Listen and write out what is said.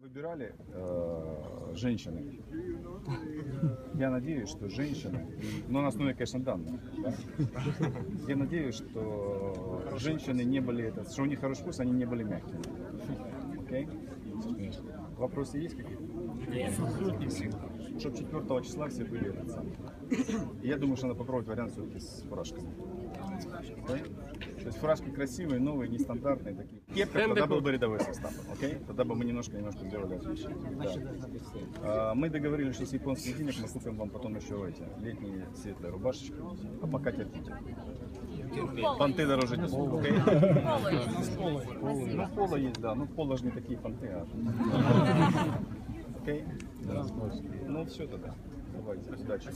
Выбирали э, женщины. Я надеюсь, что женщины, но на основе, конечно, данных. да. Я надеюсь, что женщины не были, это, что у них хороший вкус, они не были мягкими. Окей? Вопросы есть какие-то? Чтобы 4 числа все были Я думаю, что надо попробовать вариант все-таки с фуражками. То есть фуражки красивые, новые, нестандартные такие. Кепка, тогда был бы рядовой состав. Окей? Тогда бы мы немножко, немножко сделали отличие. Да. А, Мы договорились, что с японских денег мы купим вам потом еще эти летние светлые рубашечки. А пока терпите. Понты дороже несут, окей? Ну, поло есть, да. Ну, поло же не такие понты, а... Окей? Ну, все тогда. Давайте, удачи.